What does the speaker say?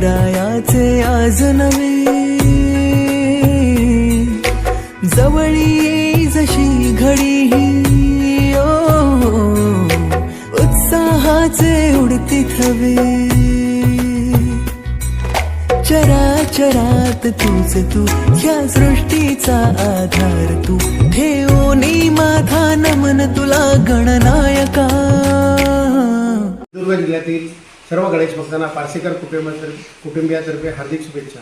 रायाचे आज नवे जवळी जशी घडी ओ, उत्साहाचे उडती थवे. चराचरात तूच तू ह्या सृष्टीचा आधार तू. ठेवणी माझा नमन तुला गणनायका. दुर्ग जिल्ह्यातील सर्व गणेश भक्तांना पारसेकर कुटुंबातर्फे कुटुंबियातर्फे हार्दिक शुभेच्छा.